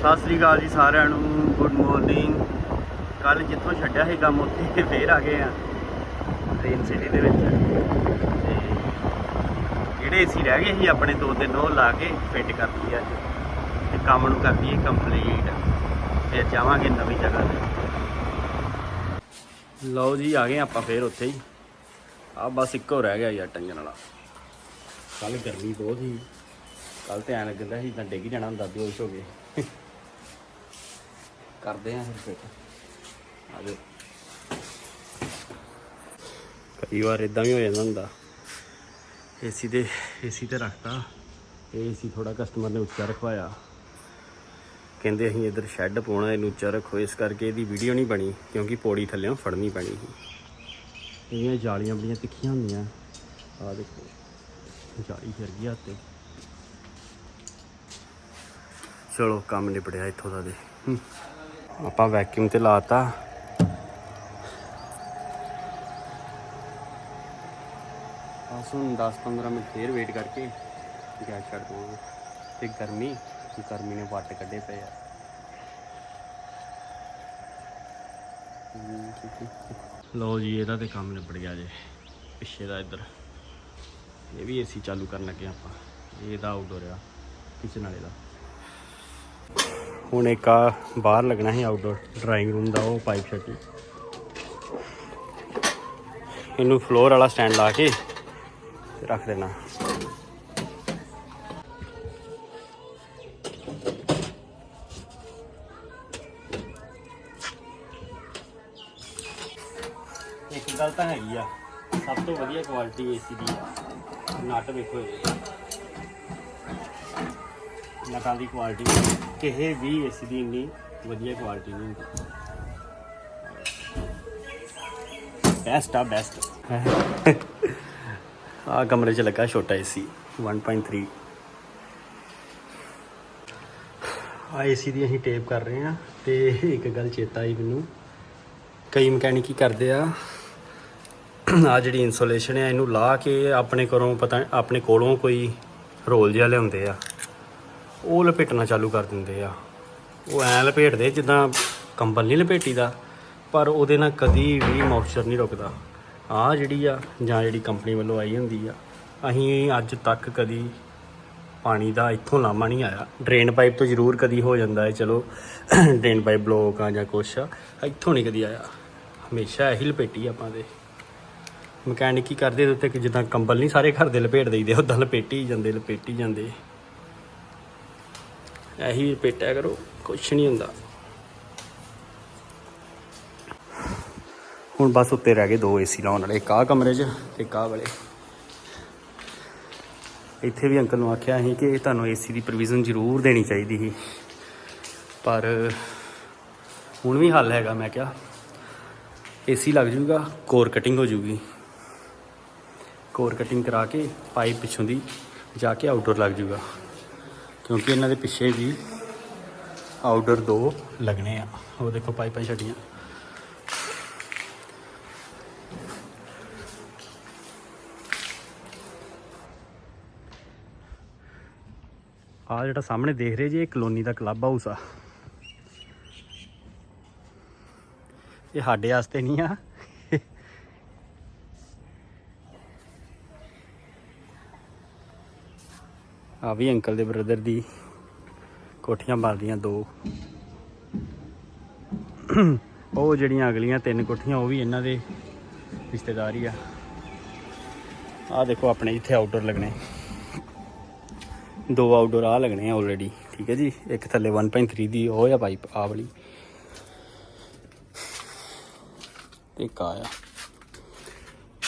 ਸਤਿ ਸ੍ਰੀ ਅਕਾਲ ਜੀ ਸਾਰਿਆਂ ਨੂੰ ਗੁੱਡ ਮਾਰਨਿੰਗ ਕੱਲ ਜਿੱਥੋਂ ਛੱਡਿਆ ਸੀ ਕੰਮ, ਉੱਥੇ ਫੇਰ ਆ ਗਏ ਆ ਰੇਨ ਸਿਟੀ ਦੇ ਵਿੱਚ। ਤੇ ਜਿਹੜੇ ਏਸੀ ਰਹਿ ਗਏ ਸੀ ਆਪਣੇ ਦੋ ਤਿੰਨ, ਉਹ ਲਾ ਕੇ ਫਿੱਟ ਕਰ ਦਈਏ ਅੱਜ। ਤੇ ਕੰਮ ਨੂੰ ਕਰ ਦਈਏ ਕੰਪਲੀਟ ਫਿਰ ਜਾਵਾਂਗੇ ਨਵੀਂ ਜਗ੍ਹਾ ਤੇ। ਲਓ ਜੀ, ਆ ਗਏ ਆਪਾਂ ਫੇਰ ਉੱਥੇ ਹੀ। ਆ ਬਸ ਇੱਕੋ ਰਹਿ ਗਿਆ ਯਾਰ ਟੰਗਣ ਵਾਲਾ। ਕੱਲ ਗਰਮੀ ਬਹੁਤ ਸੀ। ਕੱਲ ਤੇ ਐਂ ਲੱਗਦਾ ਸੀ ਤਾਂ ਡਿੱਗ ਜਾਣਾ ਹੁੰਦਾ, ਬੇਹੋਸ਼ ਹੋ ਗਏ। ਕਰਦੇ ਆਂ ਫਿਰ ਫਿੱਟ ਆਜੋ ਕਈ ਵਾਰ ਇਦਾਂ ਵੀ ਹੋ ਜਾਂਦਾ ਹੁੰਦਾ। ਏਸੀ ਦੇ ਏਸੀ ਤੇ ਰੱਖਤਾ। ਇਹ ਏਸੀ ਥੋੜਾ ਕਸਟਮਰ ਨੇ ਉੱਚਾ ਰਖਵਾਇਆ। ਕਹਿੰਦੇ ਅਸੀਂ ਇਧਰ ਸ਼ੈੱਡ ਪਾਉਣਾ, ਇਹਨੂੰ ਉੱਚਾ ਰੱਖੋ। ਇਸ ਕਰਕੇ ਇਹਦੀ ਵੀਡੀਓ ਨਹੀਂ ਬਣੀ, ਕਿਉਂਕਿ ਪੌੜੀ ਥੱਲੇੋਂ ਫੜਨੀ ਪੈਣੀ ਸੀ। ਇਹਦੀਆਂ ਜਾਲੀਆਂ ਬੜੀਆਂ ਤਿੱਖੀਆਂ ਹੁੰਦੀਆਂ। ਆ ਦੇਖੋ, ਜਾਲੀ ਫਿਰ ਗਈ ਹੱਥ ਤੇ। ਚਲੋ, ਕੰਮ ਨਿਬੜਿਆ ਇੱਥੋਂ ਦਾ ਦੇ ਆਪਾਂ ਵੈਕਿਊਮ ਤੇ ਲਾਤਾ। ਬਸ ਹੁਣ 10-15 ਮਿੰਟ ਫੇਰ ਵੇਟ ਕਰਕੇ ਗੈਸ ਛੱਡ ਦਵਾਂਗੇ। ਤੇ ਗਰਮੀ ਗਰਮੀ ਨੇ ਵੱਟ ਕੱਢੇ ਪਏ ਆ। ਲਓ ਜੀ, ਇਹਦਾ ਤੇ ਕੰਮ ਨਿਬੜ ਗਿਆ ਜੇ, ਪਿੱਛੇ ਦਾ ਇੱਧਰ। ਇਹ ਵੀ ਏਸੀ ਚਾਲੂ ਕਰਨ ਲੱਗੇ ਆਪਾਂ। ਇਹਦਾ ਆਊਟਡੋਰ ਆ ਕਿਚਨ ਵਾਲੇ ਦਾ। ਹੁਣ ਇੱਕ ਆ ਬਾਹਰ ਲੱਗਣਾ ਸੀ ਆਊਟਡੋਰ ਡਰਾਇੰਗ ਰੂਮ ਦਾ, ਉਹ ਪਾਈਪ ਛੱਡੀ ਇਹਨੂੰ ਫਲੋਰ ਵਾਲਾ ਸਟੈਂਡ ਲਾ ਕੇ ਰੱਖ ਦੇਣਾ। ਇੱਕ ਗੱਲ ਤਾਂ ਹੈਗੀ ਆ, ਸਭ ਤੋਂ ਵਧੀਆ ਕੁਆਲਿਟੀ ਏਸੀ ਦੀ ਆ। ਵੇਖੋ ਇਹ ਨਕਲ ਦੀ ਕੁਆਲਿਟੀ ਕਿਸੇ ਵੀ ਏਸੀ ਦੀ ਇੰਨੀ ਵਧੀਆ ਕੁਆਲਿਟੀ ਨਹੀਂ ਹੁੰਦੀ। ਬੈਸਟ ਆ ਬੈਸਟ ਆ ਕਮਰੇ 'ਚ ਲੱਗਾ ਛੋਟਾ ਏਸੀ 1.3 ਆ ਏਸੀ ਦੀ ਅਸੀਂ ਟੇਪ ਕਰ ਰਹੇ ਆ ਤੇ ਇੱਕ ਗੱਲ ਚੇਤਾ ਆਈ ਮੈਨੂੰ। ਕਈ ਮਕੈਨਿਕ ਕੀ ਕਰਦੇ ਆ। ਆ ਜਿਹੜੀ ਇਨਸੂਲੇਸ਼ਨ ਹੈ ਇਹਨੂੰ ਲਾ ਕੇ ਆਪਣੇ ਕੋਲੋਂ ਪਤਾ ਆਪਣੇ ਕੋਲੋਂ ਕੋਈ ਰੋਲ ਜਿਹਾ ਲਿਆਉਂਦੇ ਆ। ਉਹ ਲਪੇਟਣਾ ਚਾਲੂ ਕਰ ਦਿੰਦੇ ਆ। ਉਹ ਐ ਲਪੇਟਦੇ ਜਿੱਦਾਂ ਕੰਬਲ ਨਹੀਂ ਲਪੇਟੀਦਾ, ਪਰ ਉਹਦੇ ਨਾਲ ਕਦੀ ਵੀ ਮੌਇਸਚਰ ਨਹੀਂ ਰੁਕਦਾ। ਆ ਜਿਹੜੀ ਆ, ਜਾਂ ਜਿਹੜੀ ਕੰਪਨੀ ਵੱਲੋਂ ਆਈ ਹੁੰਦੀ ਆ, ਅਸੀਂ ਅੱਜ ਤੱਕ ਕਦੀ ਪਾਣੀ ਦਾ ਇੱਥੋਂ ਲਾਮਾ ਨਹੀਂ ਆਇਆ। ਡਰੇਨ ਪਾਈਪ ਤੋਂ ਜ਼ਰੂਰ ਕਦੀ ਹੋ ਜਾਂਦਾ ਹੈ ਚਲੋ ਡਰੇਨ ਪਾਈਪ ਬਲੋਕ ਆ ਜਾਂ ਕੁਛ ਆ, ਇੱਥੋਂ ਨਹੀਂ ਕਦੀ ਆਇਆ। ਹਮੇਸ਼ਾ ਇਹੀ ਲਪੇਟੀ ਆਪਾਂ ਦੇ। ਮਕੈਨਿਕ ਕੀ ਕਰਦੇ ਇਹਦੇ ਉੱਤੇ ਕਿ ਜਿੱਦਾਂ ਕੰਬਲ ਨਹੀਂ ਸਾਰੇ ਘਰ ਦੇ ਲਪੇਟ ਦਈਦੇ ਉਦਾਂ ਲਪੇਟੀ ਜਾਂਦੇ ਲਪੇਟੀ ਜਾਂਦੇ। ਇਹੀ ਲਪੇਟਿਆ ਕਰੋ, ਕੁਛ ਨਹੀਂ ਹੁੰਦਾ। ਹੁਣ ਬਸ ਉੱਤੇ ਰਹਿ ਗਏ ਦੋ ਏਸੀ ਲਾਉਣ ਵਾਲੇ, ਇੱਕ ਆ ਕਮਰੇ 'ਚ ਤੇ ਇੱਕ ਆ ਵਾਲੇ। ਇੱਥੇ ਵੀ ਅੰਕਲ ਨੂੰ ਆਖਿਆ ਸੀ ਕਿ ਤੁਹਾਨੂੰ ਏਸੀ ਦੀ ਪ੍ਰੋਵੀਜ਼ਨ ਜ਼ਰੂਰ ਦੇਣੀ ਚਾਹੀਦੀ ਸੀ। ਪਰ ਹੁਣ ਵੀ ਹੱਲ ਹੈਗਾ, ਮੈਂ ਕਿਹਾ। ਏਸੀ ਲੱਗ ਜੂਗਾ ਕੋਰ ਕਟਿੰਗ ਹੋ ਜੂਗੀ। ਕੋਰ ਕਟਿੰਗ ਕਰਾ ਕੇ ਪਾਈਪ ਪਿੱਛੋਂ ਦੀ ਜਾ ਕੇ ਆਊਟਡੋਰ ਲੱਗ ਜੂਗਾ। ਕਿਉਂਕਿ ਇਹਨਾਂ ਦੇ ਪਿੱਛੇ ਵੀ ਆਊਟਡੋਰ ਦੋ ਲੱਗਣੇ ਆ। ਉਹ ਦੇਖੋ ਪਾਈਪਾਂ ਛੱਡੀਆਂ। ਆ ਜਿਹੜਾ ਸਾਹਮਣੇ ਦੇਖ ਰਹੇ ਜੀ, ਇਹ ਕਲੋਨੀ ਦਾ ਕਲੱਬ ਹਾਊਸ ਆ। ਇਹ ਸਾਡੇ ਵਾਸਤੇ ਨਹੀਂ ਆ। ਆ ਵੀ ਅੰਕਲ ਦੇ ਬ੍ਰਦਰ ਦੀ ਕੋਠੀਆਂ ਬਣਦੀਆਂ ਦੋ। ਉਹ ਜਿਹੜੀਆਂ ਅਗਲੀਆਂ ਤਿੰਨ ਕੋਠੀਆਂ, ਉਹ ਵੀ ਇਹਨਾਂ ਦੇ ਰਿਸ਼ਤੇਦਾਰ ਹੀ ਆ। ਆ ਦੇਖੋ ਆਪਣੇ ਇੱਥੇ ਆਊਟਡੋਰ ਲੱਗਣੇ। ਦੋ ਆਊਟਡੋਰ ਆ ਲੱਗਣੇ ਆ ਆਲਰੇਡੀ ਠੀਕ ਹੈ ਜੀ? ਇੱਕ ਥੱਲੇ 1.3 ਦੀ, ਉਹ ਆ ਪਾਈਪ ਆ ਵਾਲੀ। ਤੇ ਇੱਕ ਆ।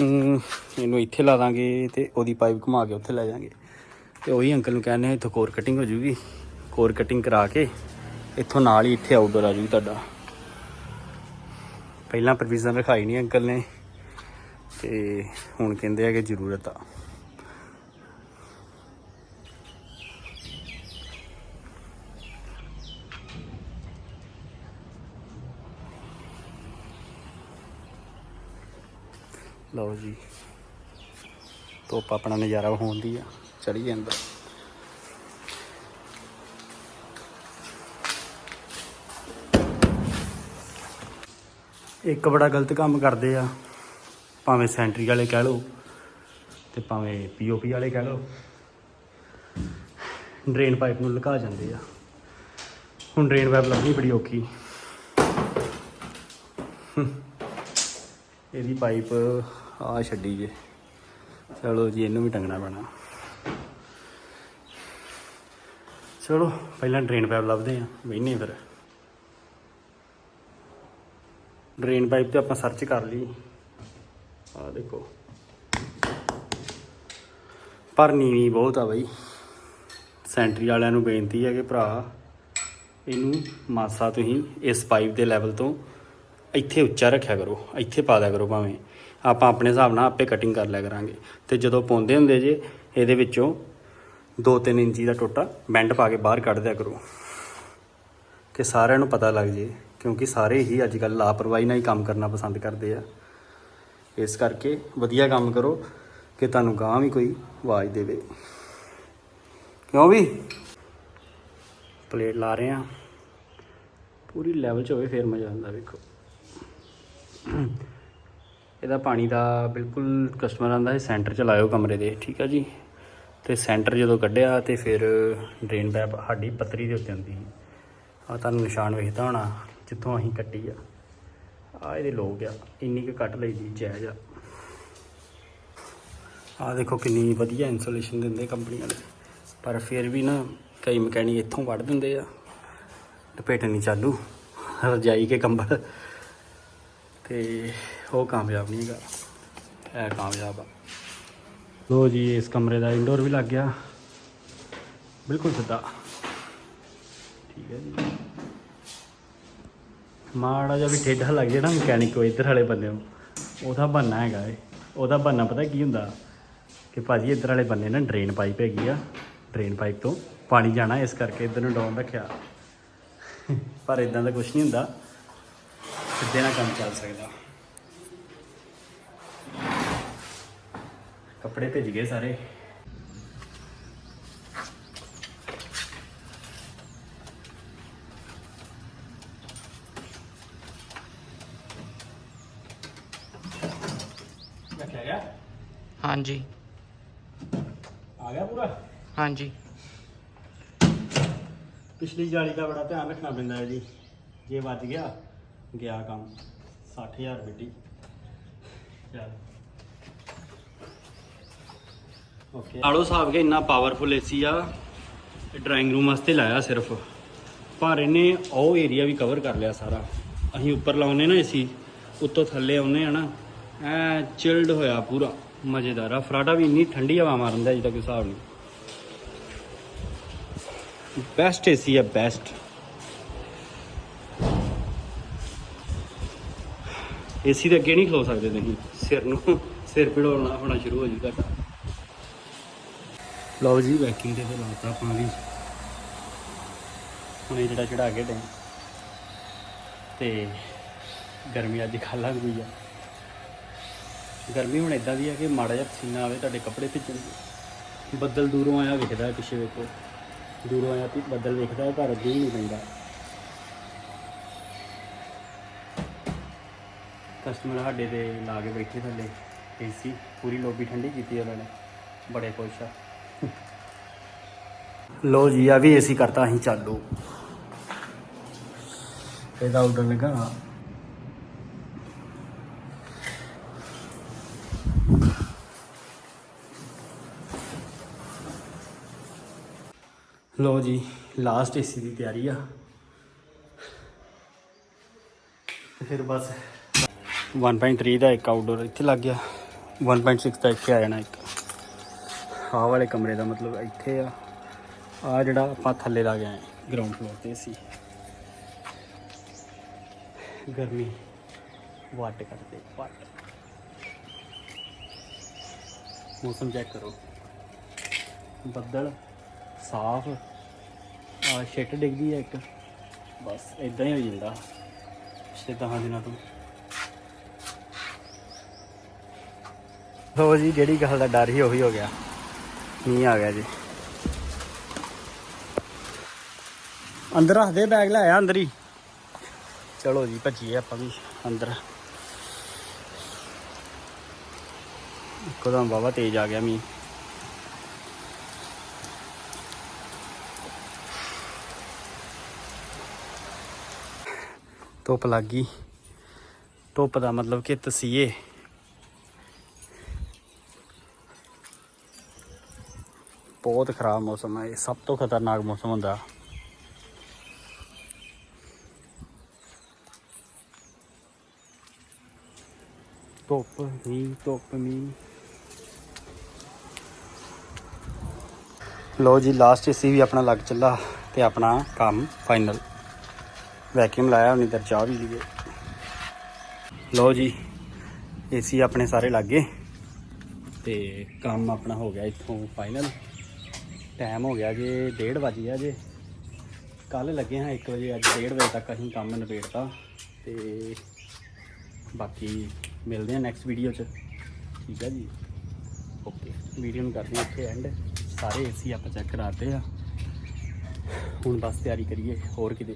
ਇਹਨੂੰ ਇੱਥੇ ਲਾ ਦਾਂਗੇ ਤੇ ਉਹਦੀ ਪਾਈਪ ਘੁਮਾ ਕੇ ਉੱਥੇ ਲੈ ਜਾਾਂਗੇ। ਤੇ ਉਹੀ ਅੰਕਲ ਨੂੰ ਕਹਿੰਦੇ ਇੱਥੋਂ ਕੋਰ ਕਟਿੰਗ ਹੋ ਜੂਗੀ। ਕੋਰ ਕਟਿੰਗ ਕਰਾ ਕੇ ਇੱਥੋਂ ਨਾਲ ਹੀ ਇੱਥੇ ਆਊਟਡੋਰ ਆ ਜੂਗੀ ਤੁਹਾਡਾ। ਪਹਿਲਾਂ ਪ੍ਰੋਵੀਜ਼ਨ ਰਖਾਈ ਨਹੀਂ ਅੰਕਲ ਨੇ, ਤੇ ਹੁਣ ਕਹਿੰਦੇ ਆ ਕਿ ਜ਼ਰੂਰਤ ਆ। ਲਓ ਜੀ, ਧੁੱਪ ਆਪਣਾ ਨਜ਼ਾਰਾ ਹੋਣ ਦੀ ਆ। ਚੜੀ ਜਾਂਦਾ। ਇੱਕ ਬੜਾ ਗਲਤ ਕੰਮ ਕਰਦੇ ਆ, ਭਾਵੇਂ ਸੈਂਟਰੀ ਵਾਲੇ ਕਹਿ ਲਓ ਤੇ ਭਾਵੇਂ ਪੀਓਪੀ ਵਾਲੇ ਕਹਿ ਲਓ। ਡਰੇਨ ਪਾਈਪ ਨੂੰ ਲੁਕਾ ਜਾਂਦੇ ਆ। ਹੁਣ ਡਰੇਨ ਪਾਈਪ ਲੱਭਣੀ ਬੜੀ ਔਖੀ। ਇਹਦੀ ਪਾਈਪ ਆ ਛੱਡੀ ਜੇ। ਚਲੋ ਜੀ, ਇਹਨੂੰ ਵੀ ਟੰਗਣਾ ਪੈਣਾ। ਚਲੋ, ਪਹਿਲਾਂ ਡਰੇਨ ਪਾਈਪ ਲੱਭਦੇ ਆ ਬਹਿਨੇ ਫਿਰ। ਡਰੇਨ ਪਾਈਪ ਤੇ ਆਪਾਂ ਸਰਚ ਕਰ ਲਈ। ਆ ਦੇਖੋ। ਪਰ ਨੀਵੀਂ ਬਹੁਤ ਆ ਬਈ। ਸੈਂਟਰੀ ਵਾਲਿਆਂ ਨੂੰ ਬੇਨਤੀ ਹੈ ਕਿ ਭਰਾ, ਇਹਨੂੰ ਮਾਸਾ ਤੁਸੀਂ ਇਸ ਪਾਈਪ ਦੇ ਲੈਵਲ ਤੋਂ ਇੱਥੇ ਉੱਚਾ ਰੱਖਿਆ ਕਰੋ, ਇੱਥੇ ਪਾ ਦਿਆ ਕਰੋ ਭਾਵੇਂ। ਆਪਾਂ ਆਪਣੇ ਹਿਸਾਬ ਨਾਲ ਆਪੇ ਕਟਿੰਗ ਕਰ ਲਿਆ ਕਰਾਂਗੇ। ਤੇ ਜਦੋਂ ਪਾਉਂਦੇ ਹੁੰਦੇ ਜੇ, ਇਹਦੇ ਵਿੱਚੋਂ 2-3 ਇੰਚੀ ਦਾ ਟੋਟਾ ਬੈਂਡ ਪਾ ਕੇ ਬਾਹਰ ਕੱਢ ਦਿਆ ਕਰੋ। ਕਿ ਸਾਰਿਆਂ ਨੂੰ ਪਤਾ ਲੱਗ ਜੇ, ਕਿਉਂਕਿ ਸਾਰੇ ਹੀ ਅੱਜ ਕੱਲ੍ਹ ਲਾਪਰਵਾਹੀ ਨਾਲ ਹੀ ਕੰਮ ਕਰਨਾ ਪਸੰਦ ਕਰਦੇ ਆ। ਇਸ ਕਰਕੇ ਵਧੀਆ ਕੰਮ ਕਰੋ, ਕਿ ਤੁਹਾਨੂੰ ਗਾਂ ਵੀ ਕੋਈ ਆਵਾਜ਼ ਦੇਵੇ। ਕਿਉਂ ਵੀ? ਪਲੇਟ ਲਾ ਰਹੇ ਆ ਪੂਰੀ ਲੈਵਲ 'ਚ ਹੋਵੇ, ਫੇਰ ਮਜ਼ਾ ਆਉਂਦਾ, ਵੇਖੋ। ਇਹਦਾ ਪਾਣੀ ਦਾ ਬਿਲਕੁਲ ਕਸਟਮਰਾਂ ਦਾ ਸੈਂਟਰ 'ਚ ਲਾਇਓ ਕਮਰੇ ਦੇ, ਠੀਕ ਆ ਜੀ? ਤੇ ਸੈਂਟਰ ਜਦੋਂ ਕੱਢਿਆ ਤੇ ਫਿਰ ਡਰੇਨ ਪੈਪ ਸਾਡੀ ਪੱਤਰੀ ਦੇ ਉੱਤੇ ਹੁੰਦੀ ਸੀ। ਆ ਤੁਹਾਨੂੰ ਨਿਸ਼ਾਨ ਵੇਖਦਾ ਹੋਣਾ, ਜਿੱਥੋਂ ਅਸੀਂ ਕੱਟੀ ਆ। ਆ ਇਹਦੇ ਲੋਕ ਆ, ਇੰਨੀ ਕੁ ਕੱਟ ਲਈ ਦੀ ਜਾਇਜ਼ ਆ। ਆ ਦੇਖੋ ਕਿੰਨੀ ਵਧੀਆ ਇਨਸੂਲੇਸ਼ਨ ਦਿੰਦੇ ਕੰਪਨੀ ਵਾਲੇ ਪਰ ਫਿਰ ਵੀ ਨਾ ਕਈ ਮਕੈਨਿਕ ਇੱਥੋਂ ਵੱਢ ਦਿੰਦੇ ਆ। ਲਪੇਟ ਨਹੀਂ ਚਾਲੂ, ਰਜਾਈ ਕੇ ਕੰਬਲ। ਤੇ ਉਹ ਕਾਮਯਾਬ ਨਹੀਂ ਹੈਗਾ, ਇਹ ਕਾਮਯਾਬ ਆ। ਲੋ ਜੀ, ਇਸ ਕਮਰੇ ਦਾ ਇਨਡੋਰ ਵੀ ਲੱਗ ਗਿਆ। ਬਿਲਕੁਲ ਸਿੱਧਾ। ਠੀਕ ਹੈ ਜੀ। ਮਾੜਾ ਜਿਹਾ ਵੀ ਠੇਡਾ ਲੱਗ ਜਾਣਾ ਮਕੈਨਿਕ ਕੋ ਇੱਧਰ ਵਾਲੇ ਬੰਦੇ ਨੂੰ। ਉਹਦਾ ਬੰਨਾ ਹੈਗਾ ਏ। ਉਹਦਾ ਬੰਨਾ ਪਤਾ ਕੀ ਹੁੰਦਾ? ਕਿ ਭਾਜੀ ਇੱਧਰ ਵਾਲੇ ਬੰਨੇ ਨਾ ਡਰੇਨ ਪਾਈਪ ਹੈਗੀ ਆ ਡਰੇਨ ਪਾਈਪ ਤੋਂ ਪਾਣੀ ਜਾਣਾ, ਇਸ ਕਰਕੇ ਇੱਧਰ ਨੂੰ ਡਾਊਨ ਰੱਖਿਆ। ਪਰ ਇਦਾਂ ਦਾ ਕੁਝ ਨਹੀਂ ਹੁੰਦਾ। ਸਿੱਧੇ ਨਾਲ ਕੰਮ ਚੱਲ ਸਕਦਾ। ਕੱਪੜੇ ਭਿੱਜ ਗਏ ਸਾਰੇ। ਰੱਖਿਆ ਗਿਆ? ਹਾਂਜੀ। ਆ ਗਿਆ ਪੂਰਾ? ਹਾਂਜੀ। ਪਿਛਲੀ ਜਾਲੀ ਦਾ ਬੜਾ ਧਿਆਨ ਰੱਖਣਾ ਪੈਂਦਾ ਹੈ ਜੀ। ਜੇ ਵੱਜ ਗਿਆ ਗਿਆ ਕੰਮ। 60000 ਬਿੱਟੀ ਚੱਲ। ਓਕੇ ਆਲੋ ਸਾਹਿਬ ਕੇ ਇੰਨਾ ਪਾਵਰਫੁਲ ਏਸੀ ਆ ਡਰਾਇੰਗ ਰੂਮ ਵਾਸਤੇ ਲਾਇਆ ਸਿਰਫ। ਪਰ ਇਹਨੇ ਉਹ ਏਰੀਆ ਵੀ ਕਵਰ ਕਰ ਲਿਆ ਸਾਰਾ। ਅਸੀਂ ਉੱਪਰ ਲਾਉਨੇ ਨਾ ਏਸੀ ਉੱਤੋਂ ਥੱਲੇ ਆਉਨੇ ਆ ਨਾ, ਐ ਚਿਲਡ ਹੋਇਆ ਪੂਰਾ, ਮਜ਼ੇਦਾਰ ਆ। ਫਰਾਟਾ ਵੀ ਇੰਨੀ ਠੰਡੀ ਹਵਾ ਮਾਰਦਾ ਜਿੱਦਾਂ ਕੋਈ ਹਿਸਾਬ ਨਹੀਂ। ਬੈਸਟ ਏਸੀ ਆ ਬੈਸਟ ਏਸੀ ਦੇ ਅੱਗੇ ਨਹੀਂ ਖਲੋ ਸਕਦੇ ਤੁਸੀਂ, ਸਿਰ ਨੂੰ, ਸਿਰ ਪਿੜਾਉਣਾ ਹੋਣਾ ਸ਼ੁਰੂ ਹੋ ਜੂ ਲਓ ਜੀ ਵੈਕਿੰਗ ਦੇ ਤੇ ਲਾਤਾ ਪਾਣੀ ਹੁਣੇ ਜਿਹੜਾ ਚੜਾ ਕੇ ਡੇ ਤੇ ਗਰਮੀ ਅੱਜ ਖਾਲਾ ਵੀ ਆ। ਗਰਮੀ ਹੁਣ ਇਦਾਂ ਦੀ ਆ ਕਿ ਮਾੜਾ ਜਿਹਾ ਪਸੀਨਾ ਆਵੇ, ਤੁਹਾਡੇ ਕੱਪੜੇ ਭਿੱਜਣ ਬੱਦਲ ਦੂਰੋਂ ਆਇਆ ਵਿਖਦਾ ਪਿੱਛੇ ਵੇਖੋ। ਦੂਰੋਂ ਆਇਆ ਵੀ ਬੱਦਲ ਵੇਖਦਾ ਹੈ, ਪਰ ਅੱਗੇ ਨਹੀਂ ਪੈਂਦਾ। ਕਸਟਮਰ ਸਾਡੇ ਦੇ ਲਾ ਕੇ ਬੈਠੇ ਥੱਲੇ। ਏਸੀ ਪੂਰੀ ਲੋਬੀ ਠੰਡੀ ਕੀਤੀ ਉਹਨਾਂ ਨੇ। ਬੜੇ ਖੁਸ਼ ਆ। ਲੋ ਜੀ, ਆ ਵੀ ਏਸੀ ਕਰਤਾ ਅਸੀਂ ਚਾਲੂ। ਇਹਦਾ ਉੱਡਣ ਲੱਗਾ। ਲੋ ਜੀ ਲਾਸਟ ਏਸੀ ਦੀ ਤਿਆਰੀ ਆ। ਤੇ ਫਿਰ ਬਸ। 1.3 ਦਾ ਇੱਕ ਆਊਟਡੋਰ ਇੱਥੇ ਲੱਗ ਗਿਆ। 1.6 ਦਾ ਇੱਥੇ ਆ ਜਾਣਾ ਇੱਕ। ਆਹ ਵਾਲੇ ਕਮਰੇ ਦਾ ਮਤਲਬ ਇੱਥੇ ਆ। ਆ ਜਿਹੜਾ ਆਪਾਂ ਥੱਲੇ ਲਾ ਗਏ ਗਰਾਊਂਡ ਫਲੋਰ ਤੇ ਸੀ ਗਰਮੀ ਵੱਟ ਕਰਦੇ, ਵੱਟ। ਮੌਸਮ ਚੈੱਕ ਕਰੋ। ਬੱਦਲ, ਸਾਫ਼। ਆ ਛਿੱਟ ਡਿੱਗਦੀ ਹੈ ਇੱਕ। ਬਸ ਇਦਾਂ ਹੀ ਹੋ ਜਾਂਦਾ, ਪਿਛਲੇ ਦਸਾਂ ਦਿਨਾਂ ਤੋਂ। ਹੋ ਜੀ, ਜਿਹੜੀ ਗੱਲ ਦਾ ਡਰ ਹੀ ਉਹੀ ਹੋ ਗਿਆ। ਮੀਂਹ ਆ ਗਿਆ ਜੀ। ਅੰਦਰ ਆ ਦੇ ਬੈਗ ਲੈ ਅੰਦਰ ਹੀ। ਚਲੋ ਜੀ ਭੱਜੀ ਆਪਾਂ ਵੀ ਅੰਦਰ। ਇੱਕਦਮ ਬਾਬਾ ਤੇਜ਼ ਆ ਗਿਆ ਮੀ ਧੁੱਪ ਲੱਗ ਗਈ। ਧੁੱਪ ਦਾ ਮਤਲਬ ਕਿ ਤਸੀਏ ਬਹੁਤ ਖਰਾਬ ਮੌਸਮ ਹੈ, ਇਹ ਸਭ ਤੋਂ ਖਤਰਨਾਕ ਮੌਸਮ ਹੁੰਦਾ। ਧੁੱਪ, ਮੀਂਹ ਧੁੱਪ, ਮੀਂਹ। ਲੋ ਜੀ ਲਾਸਟ ਏਸੀ ਵੀ ਆਪਣਾ ਲੱਗ ਚੱਲਾ ਤੇ ਆਪਣਾ ਕੰਮ ਫਾਈਨਲ ਵੈਕਿਊਮ ਲਾਇਆ, ਹੁਣ ਇਧਰ ਚਾਹ ਵੀ ਲਈਏ। ਲੋ ਜੀ ਏਸੀ ਆਪਣੇ ਸਾਰੇ ਲੱਗ ਗਏ ਤੇ ਕੰਮ ਆਪਣਾ ਹੋ ਗਿਆ ਇੱਥੋਂ ਫਾਈਨਲ ਟਾਈਮ ਹੋ ਗਿਆ ਜੇ 1:30 ਵਜ ਗਿਆ ਜੇ। ਕੱਲ ਲੱਗੇ ਹਾਂ 1 ਵਜੇ, ਅੱਜ 1:30 ਵਜੇ ਤੱਕ ਅਸੀਂ ਕੰਮ ਨਿਬੇੜਤਾ ਤੇ ਬਾਕੀ ਮਿਲਦੇ ਹਾਂ ਨੈਕਸਟ ਵੀਡੀਓ 'ਚ। ਠੀਕ ਹੈ ਜੀ? ਓਕੇ ਵੀਡੀਓ ਨੂੰ ਕਰਦੇ ਹਾਂ ਇੱਥੇ ਐਂਡ ਸਾਰੇ ਏਸੀ ਆਪਾਂ ਚੈੱਕ ਕਰਾਤੇ ਆ। ਹੁਣ ਬਸ ਤਿਆਰੀ ਕਰੀਏ, ਹੋਰ ਕਿਤੇ।